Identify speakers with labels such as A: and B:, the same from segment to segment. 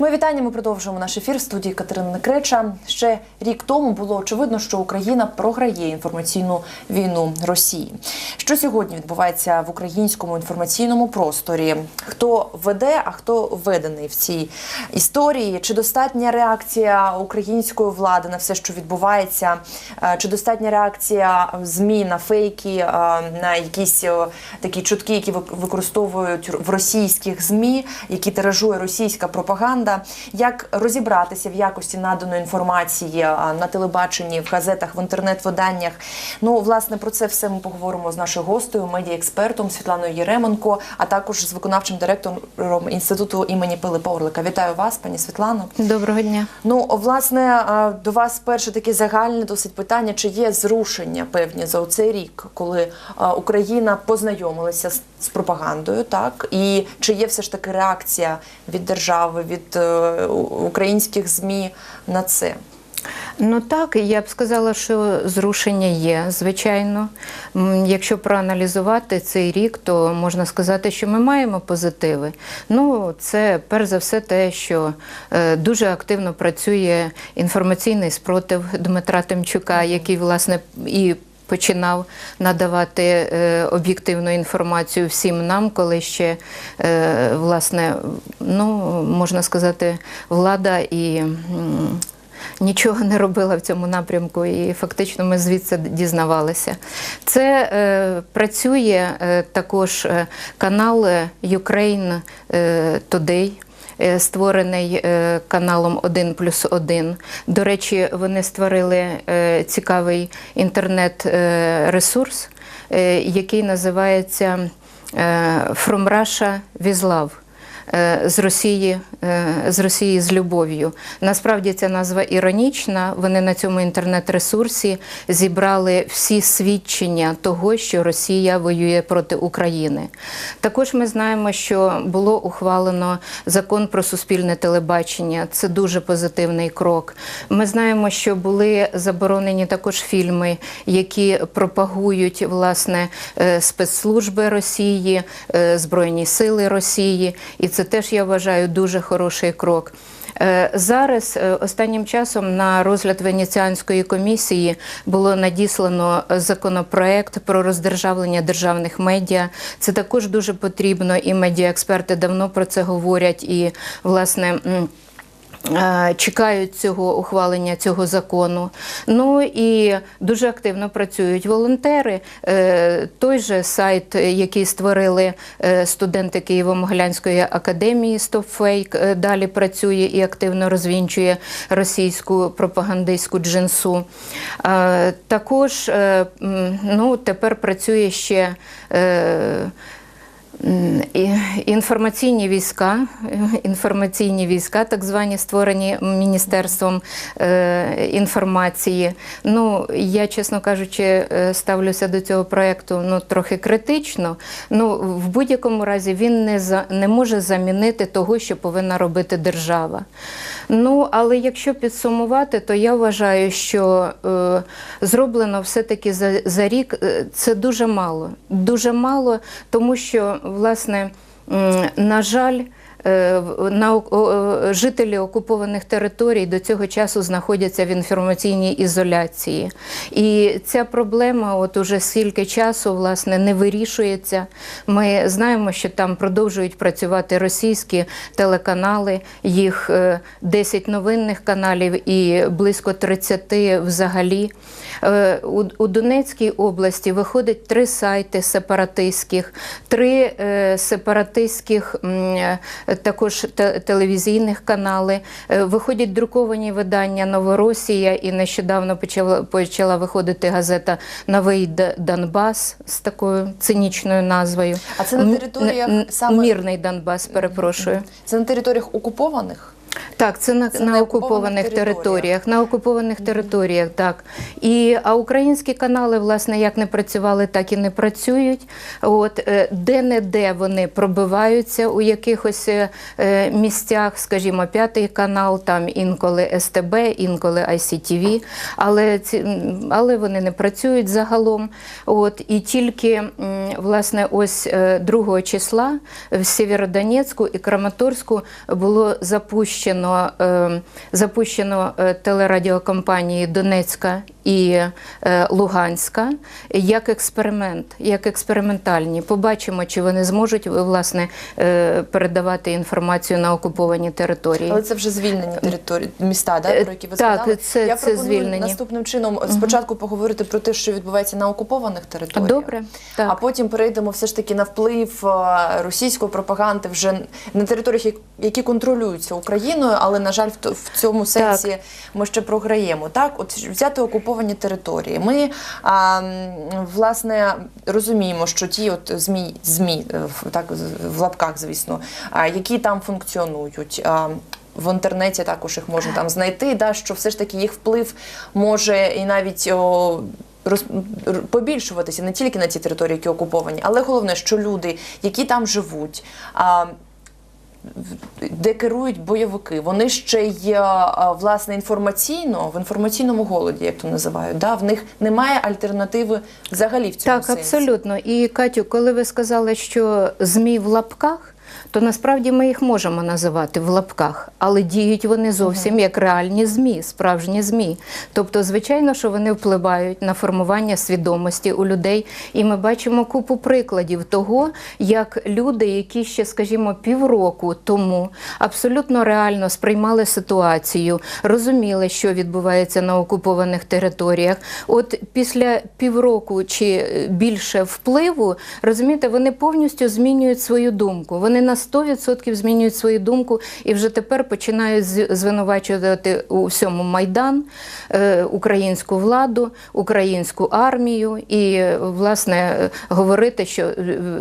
A: Ми вітання. Ми продовжуємо наш ефір в студії Катерина Некреча. Ще рік тому було очевидно, що Україна програє інформаційну війну Росії. Що сьогодні відбувається в українському інформаційному просторі? Хто веде, а хто введений в цій історії? Чи достатня реакція української влади на все, що відбувається? Е, Чи достатня реакція змі на фейки, е, на якісь е, такі чутки, які вик- використовують в російських змі, які тиражує російська пропаганда? Як розібратися в якості наданої інформації на телебаченні, в газетах, в інтернет-виданнях? Ну, власне, про це все ми поговоримо з нашою гостею, медіаекспертом Світланою Єременко, а також з виконавчим директором інституту імені Пилипа Орлика. Вітаю вас, пані Світлано.
B: Доброго дня.
A: Ну, власне, до вас перше таке загальне досить питання: чи є зрушення певні за оцей рік, коли Україна познайомилася з, з пропагандою, так і чи є все ж таки реакція від держави, від е, українських змі на це?
B: Ну так, я б сказала, що зрушення є, звичайно. Якщо проаналізувати цей рік, то можна сказати, що ми маємо позитиви. Ну, це перш за все те, що е, дуже активно працює інформаційний спротив Дмитра Тимчука, який, власне, і починав надавати е, об'єктивну інформацію всім нам, коли ще е, власне, ну можна сказати, влада і. Нічого не робила в цьому напрямку, і фактично ми звідси дізнавалися. Це е, працює е, також е, канал Ukraine Today. Е, Створений е, каналом 1 плюс 1. До речі, вони створили е, цікавий інтернет-ресурс, який називається From Russia with Love з Росії, е, з Росії з любов'ю. Насправді ця назва іронічна. Вони на цьому інтернет-ресурсі зібрали всі свідчення того, що Росія воює проти України. Також ми знаємо, що було ухвалено закон про суспільне телебачення. Це дуже позитивний крок. Ми знаємо, що були заборонені також фільми, які пропагують власне е, спецслужби Росії, е, Збройні сили Росії, і це теж я вважаю дуже хороший крок. Е, Зараз е, останнім часом на розгляд Венеціанської комісії було надіслано законопроект про роздержавлення державних медіа. Це також дуже потрібно, і медіаексперти давно про це говорять. І власне. Е, Чекають цього ухвалення цього закону. Ну і дуже активно працюють волонтери. Е, Той же сайт, який створили е, студенти Києво-Могилянської академії StopFake, далі працює і активно розвінчує російську пропагандистську джинсу. Також ну, тепер працює ще. Інформаційні війська, інформаційні війська, так звані створені міністерством е, інформації. Ну я, чесно кажучи, е, ставлюся до цього проекту ну трохи критично. Ну в будь-якому разі він не за не може замінити того, що повинна робити держава. Ну але якщо підсумувати, то я вважаю, що е, зроблено все-таки за, за рік е, це дуже мало. Дуже мало, тому що власне, на жаль. Е, жителі окупованих територій до цього часу знаходяться в інформаційній ізоляції, і ця проблема, от уже скільки часу, власне, не вирішується. Ми знаємо, що там продовжують працювати російські телеканали, їх е, 10 новинних каналів і близько 30 взагалі. Е, У, Донецькій області виходить три сайти сепаратистських, три е, сепаратистських е, також те- телевізійних канали. Е, Виходять друковані видання Новоросія, і нещодавно почала, почала виходити газета Новий Донбас з такою цинічною назвою.
A: А це на територіях саме-
B: Мірний Донбас, перепрошую.
A: Це на територіях окупованих?
B: Так, це на,
A: Це
B: на,
A: на
B: окупованих територіях.
A: територіях.
B: На окупованих територіях, так. І, а українські канали, власне, як не працювали, так і не працюють. От, е, де-не-де вони пробиваються у якихось е, е, місцях, скажімо, п'ятий канал, там інколи СТБ, інколи ICTV, але, ці, але вони не працюють загалом. От, і тільки, власне, ось е, 2 числа в Сєвєродонецьку і Краматорську було запущено запущено, е, запущено е, телерадіокомпанії Донецька і е, Луганська як експеримент, як експериментальні. Побачимо, чи вони зможуть власне передавати інформацію на окуповані території.
A: Але це вже звільнені території міста, да, про які ви
B: так,
A: згадали.
B: це-
A: Я
B: це
A: пропоную
B: звільнені.
A: наступним чином спочатку поговорити про те, що відбувається на окупованих територіях.
B: Добре, так.
A: А потім перейдемо все ж таки на вплив російської пропаганди вже на територіях, які контролюються Україною, але на жаль, в цьому сенсі ми ще програємо. Так, от взяти окуповані території. Ми а, власне розуміємо, що ті от змі, змі е, так в лапках, звісно, а, які там функціонують. а, в інтернеті також їх можна там знайти, да, що все ж таки їх вплив може і навіть о, роз, побільшуватися не тільки на ті території, які окуповані, але головне, що люди, які там живуть, а, де керують бойовики, вони ще й власне інформаційно в інформаційному голоді, як то називають. Да, в них немає альтернативи взагалі в цьому
B: Так,
A: сенсі.
B: абсолютно. І Катю, коли ви сказали, що ЗМІ в лапках, то насправді ми їх можемо називати в лапках, але діють вони зовсім як реальні ЗМІ, справжні ЗМІ. Тобто, звичайно, що вони впливають на формування свідомості у людей. І ми бачимо купу прикладів того, як люди, які ще, скажімо, півроку тому абсолютно реально сприймали ситуацію, розуміли, що відбувається на окупованих територіях. От після півроку чи е, більше впливу, розумієте, вони повністю змінюють свою думку. Вони на 100% змінюють свою думку і вже тепер починають звинувачувати у всьому майдан, е, українську владу, українську армію і е, власне е, говорити, що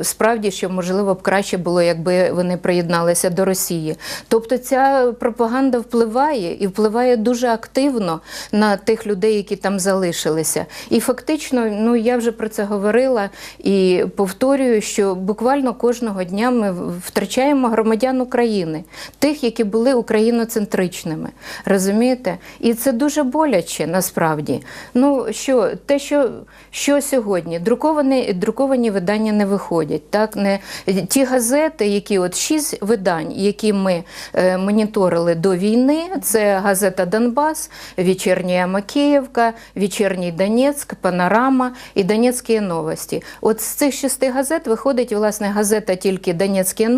B: справді що можливо б краще було, якби вони приєдналися до Росії. Тобто ця пропаганда впливає і впливає дуже активно на тих людей, які там залишилися. І фактично, ну я вже про це говорила і повторюю, що буквально кожного дня ми втрачаємо громадян України, тих, які були україноцентричними. Розумієте? І це дуже боляче насправді. Ну що, те, що, що сьогодні друковані, друковані видання не виходять. Так? Не, ті газети, які от шість видань, які ми е, моніторили до війни, це газета Донбас, Вечірня Макіївка, Вечірній Донецьк, Панорама і Донецькі новості. От з цих шести газет виходить власне газета тільки Донецькі новості,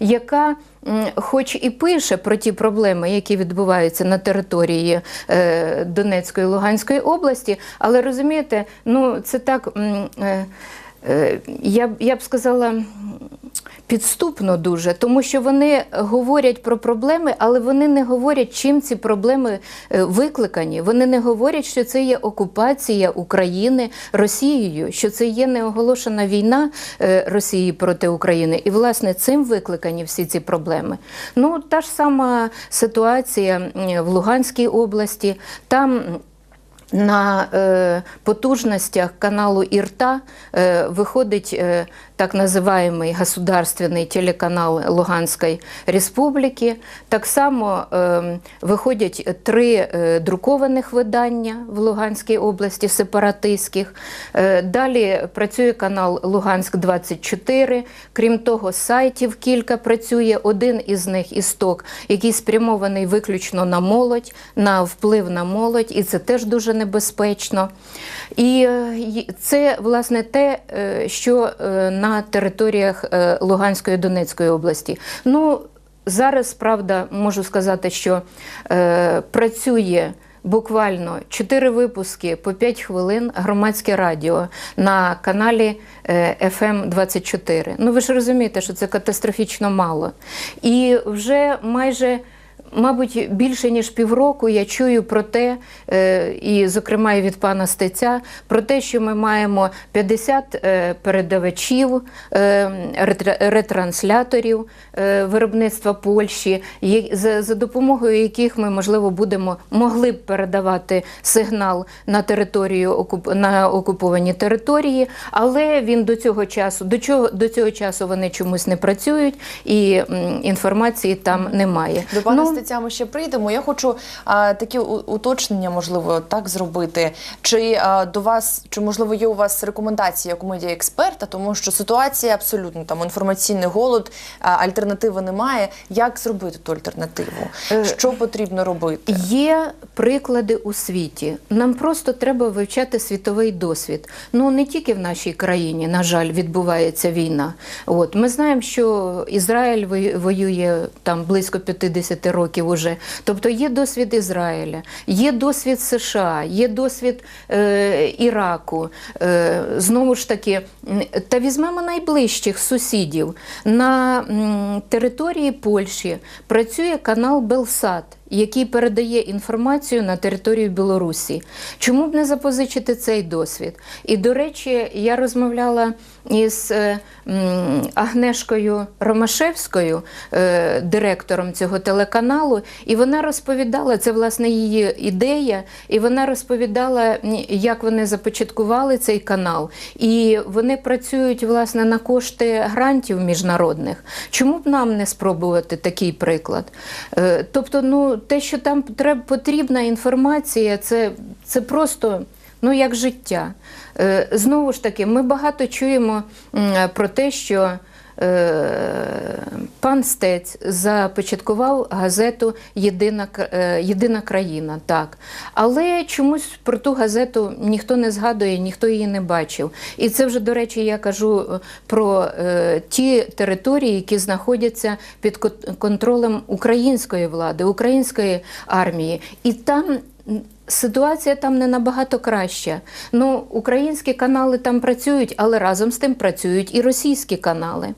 B: яка Хоч і пише про ті проблеми, які відбуваються на території е, Донецької і Луганської області, але розумієте, ну це так, е, е, я, я б сказала, підступно дуже, тому що вони говорять про проблеми, але вони не говорять, чим ці проблеми е, викликані. Вони не говорять, що це є окупація України Росією, що це є неоголошена війна е, Росії проти України. І власне цим викликані всі ці проблеми. Ну та ж сама ситуація в Луганській області. Там на е, потужностях каналу Ірта е, виходить е, так називаємий государственний телеканал Луганської Республіки. Так само е, виходять три е, друкованих видання в Луганській області сепаратистських. Е, далі працює канал Луганськ 24. Крім того, сайтів кілька працює. Один із них істок, який спрямований виключно на молодь, на вплив на молодь, і це теж дуже небезпечно. І е, це власне те, е, що е, на територіях е, Луганської Донецької області. Ну, зараз, правда, можу сказати, що е, працює. Буквально 4 випуски по 5 хвилин громадське радіо на каналі е, FM 24. Ну ви ж розумієте, що це катастрофічно мало. І вже майже Мабуть, більше ніж півроку я чую про те, е, і, зокрема, і від пана Стеця, про те, що ми маємо 50 е, передавачів, е, ретрансляторів виробництва Польщі, за допомогою яких ми, можливо, будемо могли б передавати сигнал на територію на окуповані території, але він до цього часу до чого до цього часу вони чомусь не працюють, і інформації там немає.
A: До пана
B: Ну,
A: Стеця митцями ще прийдемо. Я хочу а, такі уточнення, можливо, так зробити. Чи а, до вас, чи можливо є у вас рекомендації як у медіаексперта, тому що ситуація абсолютно там інформаційний голод, а, альтернативи немає. Як зробити ту альтернативу?
B: Е,
A: Що потрібно робити?
B: Є приклади у світі. Нам просто треба вивчати світовий досвід. Ну не тільки в нашій країні, на жаль, відбувається війна. От ми знаємо, що Ізраїль вою- воює там близько 50 років уже. Тобто є досвід Ізраїля, є досвід США, є досвід е, Іраку. Е, знову ж таки, та візьмемо найближчих сусідів на м, території Польщі працює канал Белсат який передає інформацію на територію Білорусі. Чому б не запозичити цей досвід? І до речі, я розмовляла із е, Агнешкою Ромашевською, е, директором цього телеканалу, і вона розповідала, це власне її ідея, і вона розповідала, як вони започаткували цей канал. І вони працюють власне на кошти грантів міжнародних. Чому б нам не спробувати такий приклад? Е, Тобто, ну те, що там потрібна інформація, це, це просто. Ну, як життя. Е, Знову ж таки, ми багато чуємо про те, що пан Стець започаткував газету Єдина, е, Єдина країна. Так. Але чомусь про ту газету ніхто не згадує, ніхто її не бачив. І це вже, до речі, я кажу е, про е, ті території, які знаходяться під контролем української влади, української армії. І там. Ситуація там не набагато краща. Ну, українські канали там працюють, але разом з тим працюють і російські канали.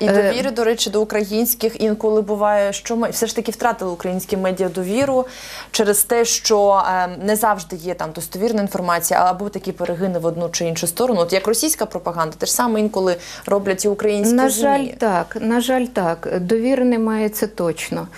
A: І
B: Е,
A: довіри, до речі, до українських інколи буває, що ми все ж таки втратили українські медіа довіру через те, що е, не завжди є там достовірна інформація, або такі перегини в одну чи іншу сторону. От як російська пропаганда, те ж саме інколи роблять і українські
B: На
A: ЗМІ.
B: жаль, так. На жаль, так. Довіри немає, це точно.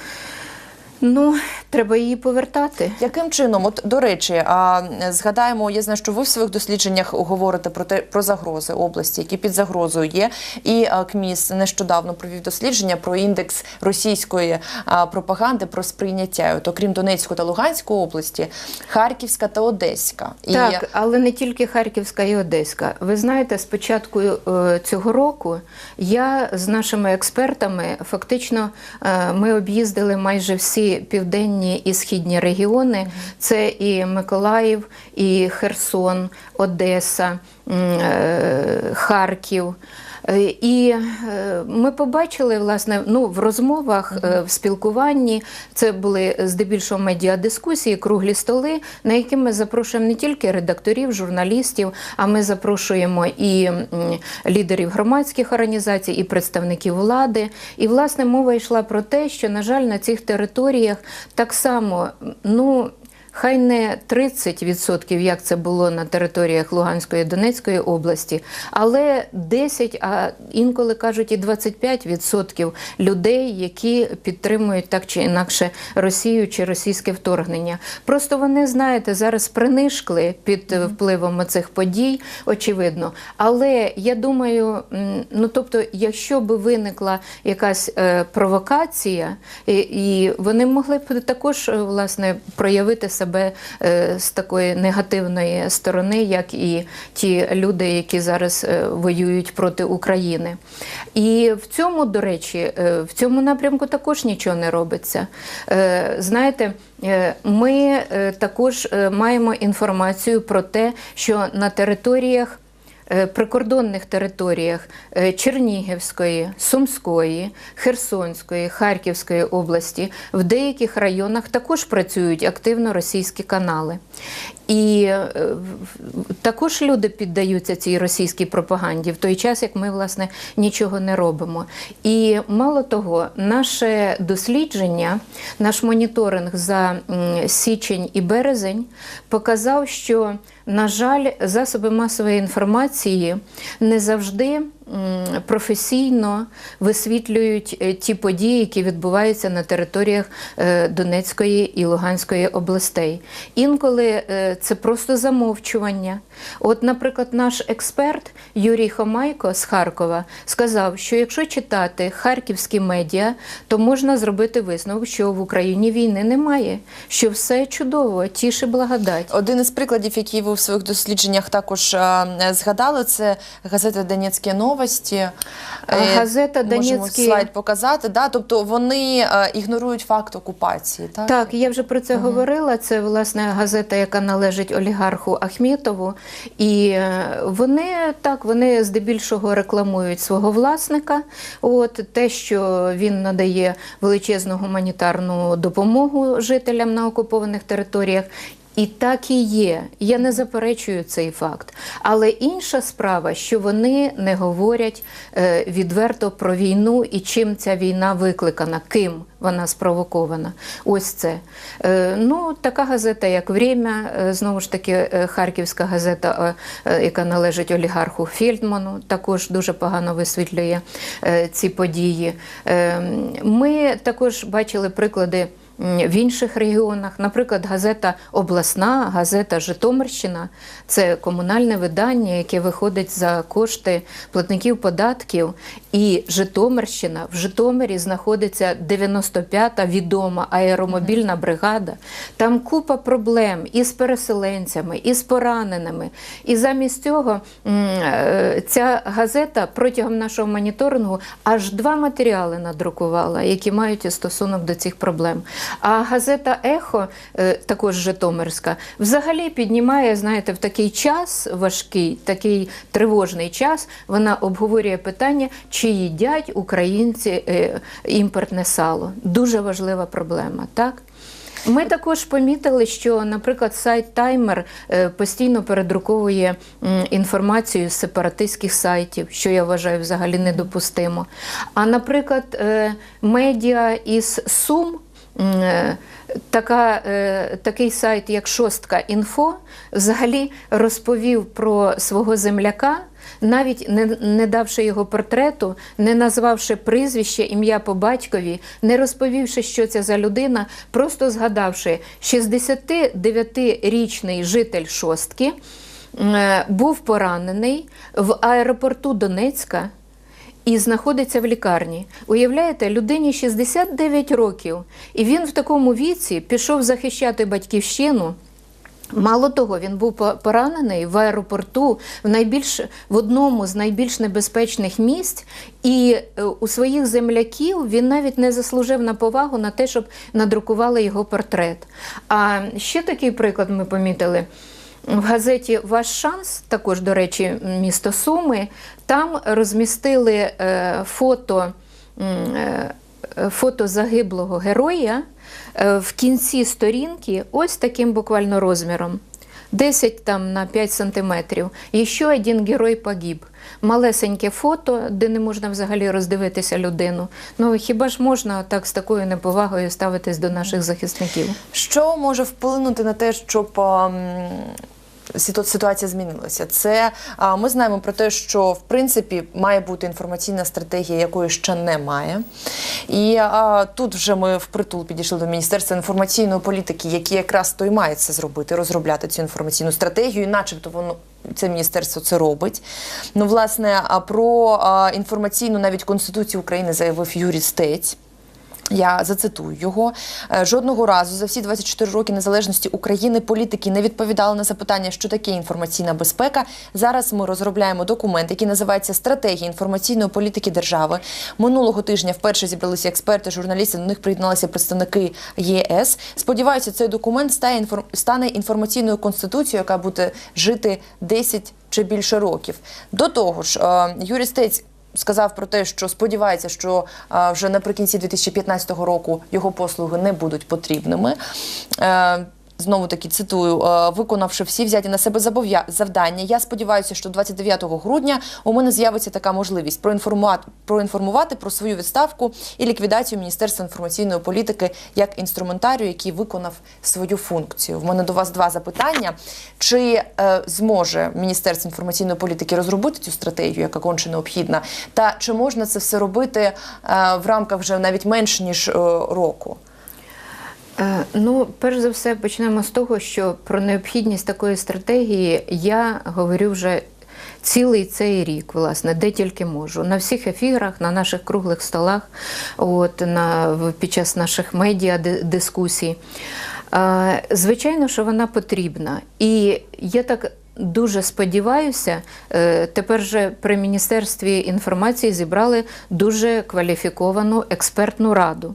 B: Ну, треба її повертати.
A: Яким чином, от до речі, а згадаємо, я знаю, що ви в своїх дослідженнях говорите про те про загрози області, які під загрозою є. І а, КМІС нещодавно провів дослідження про індекс російської а, пропаганди про сприйняття. От, окрім Донецької та Луганської області, Харківська та Одеська. І
B: Так, але не тільки Харківська і Одеська. Ви знаєте, з початку е, цього року я з нашими експертами фактично е, ми об'їздили майже всі південні і східні регіони. Це і Миколаїв, і Херсон, Одеса, е, Харків. Е, І е, ми побачили власне ну в розмовах, е, в спілкуванні. Це були здебільшого медіадискусії, круглі столи, на які ми запрошуємо не тільки редакторів, журналістів, а ми запрошуємо і лідерів громадських організацій, і представників влади. І власне мова йшла про те, що на жаль на цих територіях так само ну. Хай не 30%, як це було на територіях Луганської і Донецької області, але 10, а інколи кажуть і 25% людей, які підтримують так чи інакше Росію чи російське вторгнення. Просто вони, знаєте, зараз принишкли під е, впливом цих подій, очевидно. Але я думаю, ну тобто, якщо би виникла якась е, провокація, і, і вони могли б також е, власне проявити себе е, з такої негативної сторони, як і ті люди, які зараз е, воюють проти України. І в цьому, до речі, е, в цьому напрямку також нічого не робиться. Знаєте, ми також маємо інформацію про те, що на територіях прикордонних територіях е, Чернігівської, Сумської, Херсонської, Харківської області в деяких районах також працюють активно російські канали. І е, також люди піддаються цій російській пропаганді в той час, як ми власне нічого не робимо. І мало того, наше дослідження, наш моніторинг за січень і березень показав, що на жаль, засоби масової інформації не завжди професійно висвітлюють е, ті події, які відбуваються на територіях е, Донецької і Луганської областей. Інколи е, це просто замовчування. От, наприклад, наш експерт Юрій Хомайко з Харкова сказав, що якщо читати харківські медіа, то можна зробити висновок, що в Україні війни немає, що все чудово, тіше благодать.
A: Один із прикладів, який ви в своїх дослідженнях також е, згадали, це газета Донецькі новості. Е,
B: Газета
A: Можемо слайд показати. Да? Тобто вони е, ігнорують факт окупації. Так,
B: Так, я вже про це говорила. Це власне газета, яка належить олігарху Ахмітову. І е, вони так вони здебільшого рекламують свого власника. От те, що він надає величезну гуманітарну допомогу жителям на окупованих територіях. І так і є. Я не заперечую цей факт. Але інша справа, що вони не говорять е, відверто про війну і чим ця війна викликана, ким вона спровокована. Ось це. Е, ну, така газета, як Время, е, знову ж таки, харківська газета, яка належить олігарху Фельдману, також дуже погано висвітлює ці події. Е, ми також бачили приклади. В інших регіонах, наприклад, газета Обласна, газета Житомирщина це комунальне видання, яке виходить за кошти платників податків. І Житомирщина в Житомирі знаходиться 95-та відома аеромобільна бригада. Там купа проблем і з переселенцями, і з пораненими. І замість цього е, ця газета протягом нашого моніторингу аж два матеріали надрукувала, які мають стосунок до цих проблем. А газета Ехо, е, також Житомирська, взагалі піднімає, знаєте, в такий час важкий, такий тривожний час, вона обговорює питання, чи їдять українці е, імпортне сало. Дуже важлива проблема, так? Ми також помітили, що, наприклад, сайт Таймер е, постійно передруковує інформацію з сепаратистських сайтів, що я вважаю взагалі недопустимо. А, наприклад, медіа із Сум. Е, Така, е, такий сайт, як Шостка Інфо, взагалі розповів про свого земляка, навіть не, не давши його портрету, не назвавши прізвище, ім'я по батькові, не розповівши, що це за людина, просто згадавши 69-річний житель Шостки е, був поранений в аеропорту Донецька і знаходиться в лікарні. Уявляєте, людині 69 років, і він в такому віці пішов захищати батьківщину. Мало того, він був поранений в аеропорту в найбільш в одному з найбільш небезпечних місць, і е, у своїх земляків він навіть не заслужив на повагу на те, щоб надрукували його портрет. А ще такий приклад ми помітили. В газеті Ваш шанс, також, до речі, місто Суми, там розмістили е, фото, е, фото загиблого героя е, в кінці сторінки, ось таким буквально розміром. 10 там на 5 сантиметрів. І ще один герой погиб. Малесеньке фото, де не можна взагалі роздивитися людину. Ну хіба ж можна так з такою неповагою ставитись до наших захисників?
A: Що може вплинути на те, щоб ем, ситуація змінилася? Це ми знаємо про те, що в принципі має бути інформаційна стратегія, якої ще немає. І тут вже ми впритул підійшли до Міністерства інформаційної політики, які якраз то й має це зробити, розробляти цю інформаційну стратегію, начебто воно. Це міністерство це робить. Ну, власне, а про інформаційну навіть Конституцію України заявив Юрій Стець. Я зацитую його Е, жодного разу за всі 24 роки незалежності України політики не відповідали на запитання, що таке інформаційна безпека. Зараз ми розробляємо документ, який називається Стратегія інформаційної політики держави. Минулого тижня вперше зібралися експерти, журналісти. До них приєдналися представники ЄС. Сподіваюся, цей документ стане інформаційною конституцією, яка буде жити 10 чи більше років. До того ж, е, Юрій сказав про те, що сподівається, що вже наприкінці 2015 року його послуги не будуть потрібними. Знову таки цитую, е, виконавши всі взяті на себе завдання. Я сподіваюся, що 29 грудня у мене з'явиться така можливість проінформувати, проінформувати про свою відставку і ліквідацію Міністерства інформаційної політики як інструментарію, який виконав свою функцію. В мене до вас два запитання: чи е, зможе Міністерство інформаційної політики розробити цю стратегію, яка конче необхідна, та чи можна це все робити е, в рамках вже навіть менш ніж е, року?
B: Е, Ну, перш за все, почнемо з того, що про необхідність такої стратегії я говорю вже цілий цей рік, власне, де тільки можу. На всіх ефірах, на наших круглих столах, от, на, під час наших медіа дискусій. Е, Звичайно, що вона потрібна. І я так. Дуже сподіваюся, е, тепер же при Міністерстві інформації зібрали дуже кваліфіковану експертну раду.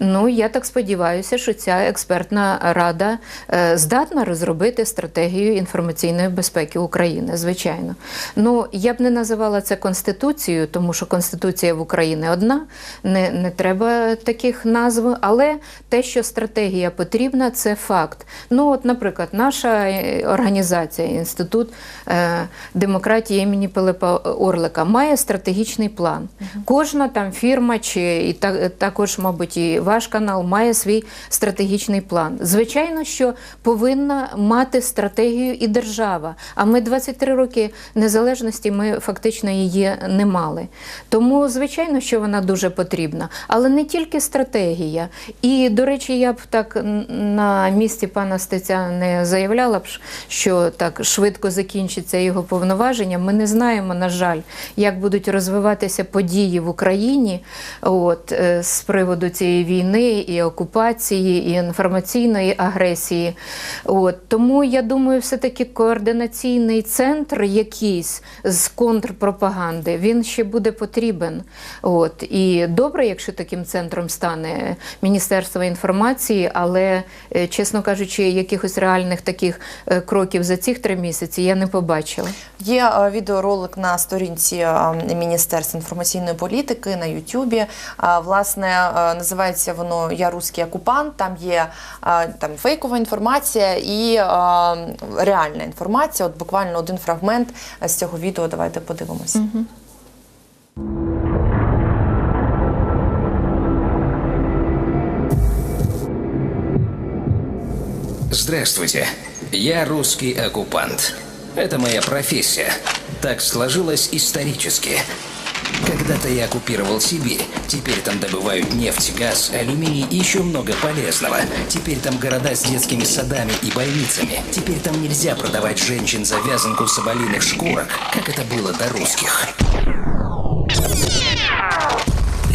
B: Ну, я так сподіваюся, що ця експертна рада е, здатна розробити стратегію інформаційної безпеки України, звичайно. Ну, я б не називала це конституцією, тому що конституція в Україні одна, не, не треба таких назв, але те, що стратегія потрібна, це факт. Ну, от, наприклад, наша е, організація, інститут е, демократії імені Пилипа Орлика, має стратегічний план. Кожна там фірма, чи і та, також, мабуть, і ваш канал має свій стратегічний план. Звичайно, що повинна мати стратегію і держава. А ми 23 роки незалежності ми фактично її не мали. Тому, звичайно, що вона дуже потрібна, але не тільки стратегія. І, до речі, я б так на місці пана Стеця не заявляла б, що так швидко закінчиться його повноваження. Ми не знаємо, на жаль, як будуть розвиватися події в Україні от, е, з приводу цієї війни і окупації, і інформаційної агресії. От, тому я думаю, все-таки координаційний центр якийсь з контрпропаганди, він ще буде потрібен. От, і добре, якщо таким центром стане Міністерство інформації, але, е, чесно кажучи, якихось реальних таких е, кроків за ці три місяці я не побачила.
A: Є е, відеоролик на сторінці Міністерства інформаційної політики на Ютубі. Власне, е, називається воно Я русський окупант. Там є е, там фейкова інформація і е, реальна інформація. От буквально один фрагмент з цього відео. Давайте подивимось.
C: Здравствуйте, я русский оккупант. Это моя профессия. Так сложилось исторически. Когда-то я оккупировал Сибирь. Теперь там добывают нефть, газ, алюминий и еще много полезного. Теперь там города с детскими садами и больницами. Теперь там нельзя продавать женщин за вязанку соболиных шкурок, как это было до русских.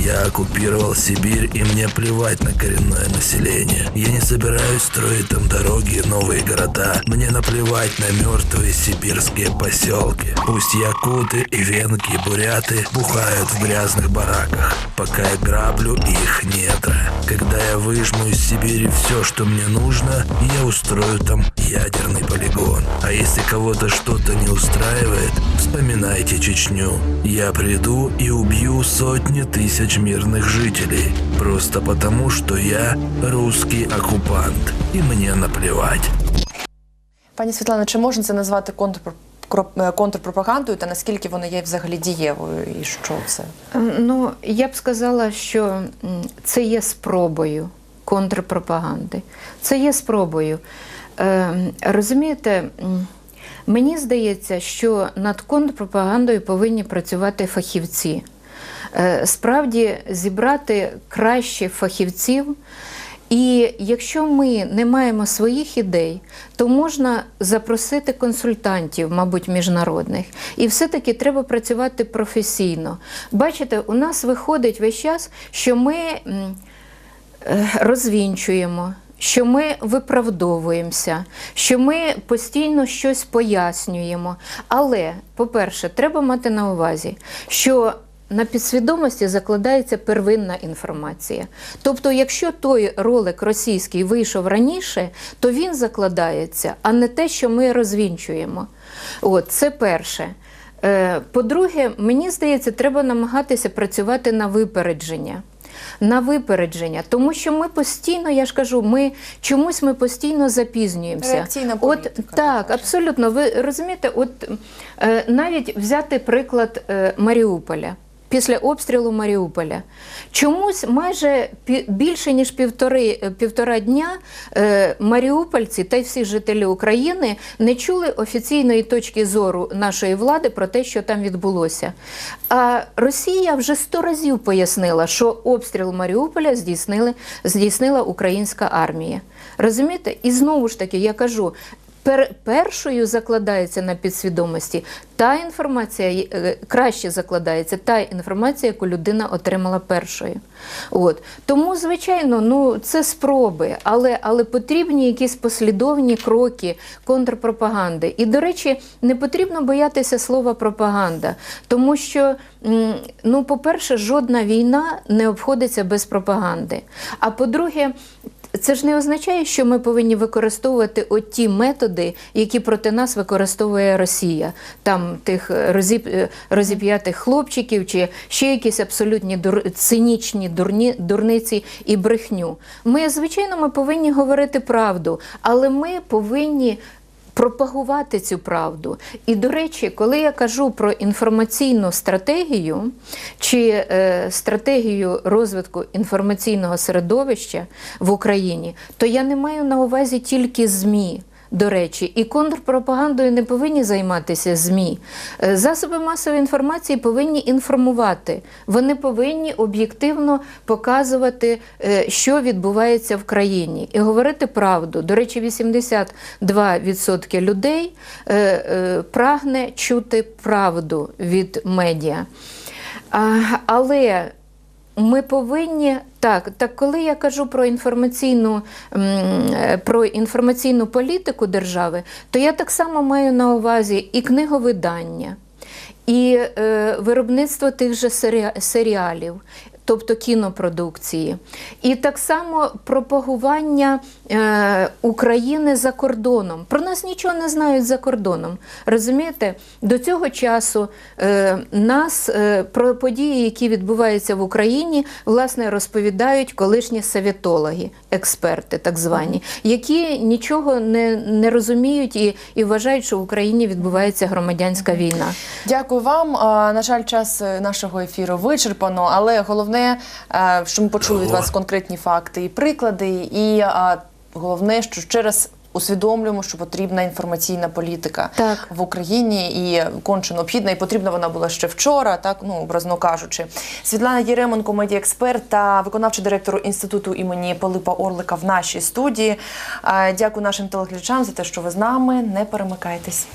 D: Я оккупировал Сибирь, и мне плевать на коренное население. Я не собираюсь строить там дороги и новые города. Мне наплевать на мертвые сибирские поселки. Пусть якуты и венки, и буряты бухают в грязных бараках, пока я граблю их недра. Когда я выжму из Сибири все, что мне нужно, я устрою там ядерный полигон. А если кого-то что-то не устраивает, вспоминайте Чечню. Я приду и убью сотни тысяч мирных жителей. Просто потому, что я русский оккупант. И мне наплевать.
A: Пані Світлана, чи можна це назвати контрпро- кро- е, контрпропагандою, та наскільки вона є взагалі дієвою, і що це?
B: Е, Ну, я б сказала, що це є спробою контрпропаганди. Це є спробою. Е, розумієте, мені здається, що над контрпропагандою повинні працювати фахівці. Е, справді зібрати кращих фахівців. І якщо ми не маємо своїх ідей, то можна запросити консультантів, мабуть, міжнародних. І все-таки треба працювати професійно. Бачите, у нас виходить весь час, що ми е, розвінчуємо. Що ми виправдовуємося, що ми постійно щось пояснюємо. Але, по-перше, треба мати на увазі, що на підсвідомості закладається первинна інформація. Тобто, якщо той ролик російський вийшов раніше, то він закладається, а не те, що ми розвінчуємо. От, це перше. Е, По-друге, мені здається, треба намагатися працювати на випередження. на випередження, тому що ми постійно, я ж кажу, ми чомусь ми постійно запізнюємося.
A: Реакційна
B: От так, абсолютно. Ви розумієте, от е, навіть взяти приклад е, Маріуполя. Після обстрілу Маріуполя чомусь майже більше ніж півтори, е, півтора дня е, маріупольці та й всі жителі України не чули офіційної точки зору нашої влади про те, що там відбулося. А Росія вже сто разів пояснила, що обстріл Маріуполя здійснили, здійснила українська армія. Розумієте? І знову ж таки, я кажу. Пер, першою закладається на підсвідомості та інформація, е, краще закладається та інформація, яку людина отримала першою. От. Тому, звичайно, ну, це спроби, але, але потрібні якісь послідовні кроки контрпропаганди. І, до речі, не потрібно боятися слова пропаганда, тому що, ну, по-перше, жодна війна не обходиться без пропаганди. А по-друге, це ж не означає, що ми повинні використовувати от ті методи, які проти нас використовує Росія, там тих розіп... е, розіп'ятих хлопчиків, чи ще якісь абсолютні дур... цинічні дурні... дурниці і брехню. Ми, звичайно, ми повинні говорити правду, але ми повинні пропагувати цю правду. І, до речі, коли я кажу про інформаційну стратегію чи е, стратегію розвитку інформаційного середовища в Україні, то я не маю на увазі тільки ЗМІ. До речі, і контрпропагандою не повинні займатися ЗМІ. Е, Засоби масової інформації повинні інформувати. Вони повинні об'єктивно показувати, е, що відбувається в країні, і говорити правду. До речі, 82% людей е, прагне чути правду від медіа. Але ми повинні так, так коли я кажу про інформаційну, е, про інформаційну політику держави, то я так само маю на увазі і книговидання, і е, виробництво тих же серіалів. Тобто кінопродукції, і так само пропагування України за кордоном. Про нас нічого не знають за кордоном. Розумієте, до цього часу е, нас е, про події, які відбуваються в Україні, власне розповідають колишні совєтологи, експерти, так звані, які нічого не, не розуміють і, і вважають, що в Україні відбувається громадянська війна.
A: Дякую вам. На жаль, час е, нашого ефіру вичерпано, але головне, е, що ми почули від вас конкретні факти і приклади, і головне, що ще раз. Усвідомлюємо, що потрібна інформаційна політика
B: Так.
A: в Україні і конче необхідна, і потрібна вона була ще вчора, так ну образно кажучи. Світлана Єременко, медіаексперт та виконавчий директор інституту імені Пилипа Орлика в нашій студії. Дякую нашим телеглядачам за те, що ви з нами. Не перемикайтесь.